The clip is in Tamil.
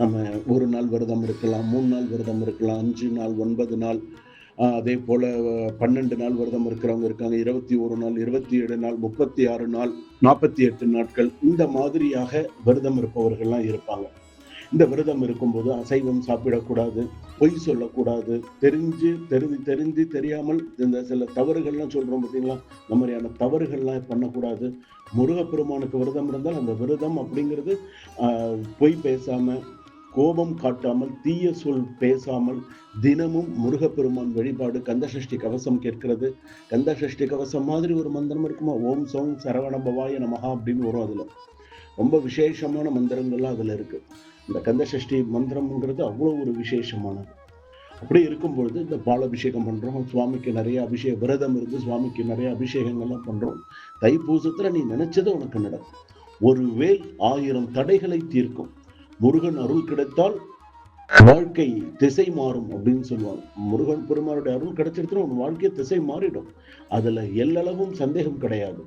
நம்ம ஒரு நாள் விரதம் இருக்கலாம் மூணு நாள் விரதம் இருக்கலாம் அஞ்சு நாள் ஒன்பது நாள். அதே போல பன்னெண்டு நாள் விரதம் இருக்கிறவங்க இருக்காங்க. இருபத்தி ஒரு நாள் இருபத்தி ஏழு நாள் முப்பத்தி ஆறு நாள் நாற்பத்தி எட்டு நாட்கள். இந்த மாதிரியாக விரதம் இருப்பவர்கள்லாம் இருப்பாங்க. இந்த விரதம் இருக்கும்போது அசைவம் சாப்பிடக்கூடாது பொய் சொல்லக்கூடாது. தெரிஞ்சு தெரிஞ்சு தெரிஞ்சு தெரியாமல் இந்த சில தவறுகள்லாம் சொல்றோம் பார்த்தீங்களா? இந்த மாதிரியான தவறுகள்லாம் பண்ணக்கூடாது. முருகப்பெருமானுக்கு விரதம் இருந்தால் அந்த விரதம் அப்படிங்கிறது பொய் பேசாம கோபம் காட்டாமல் தீய சொல் பேசாமல் தினமும் முருகப்பெருமான் வழிபாடு கந்தசஷ்டி கவசம் கேட்கிறது. கந்தசஷ்டி கவசம் மாதிரி ஒரு மந்திரம் இருக்குமா? ஓம் சோம் சரவணபவாய நமகா அப்படின்னு வரும் அதில். ரொம்ப விசேஷமான மந்திரங்கள்லாம் அதில் இருக்கு. இந்த கந்தசஷ்டி மந்திரம்ங்கிறது அவ்வளோ ஒரு விசேஷமானது. அப்படி இருக்கும் பொழுது இந்த பாலாபிஷேகம் பண்றோம். சுவாமிக்கு நிறைய அபிஷேக விரதம் இருந்து சுவாமிக்கு நிறைய அபிஷேகங்கள்லாம் பண்ணுறோம் தைப்பூசத்தில் நீ நினச்சதை உனக்கு நடக்கும். ஒரு வேல் ஆயிரம் தடைகளை தீர்க்கும். முருகன் அருள் கிடைத்தால் வாழ்க்கை திசை மாறும் அப்படின்னு சொல்லுவாங்க. முருகன் பெருமானுடைய அருள் கிடைச்சிருச்சுன்னா உன் வாழ்க்கை திசை மாறிடும். அதுல எல்லளவும் சந்தேகம் கிடையாது.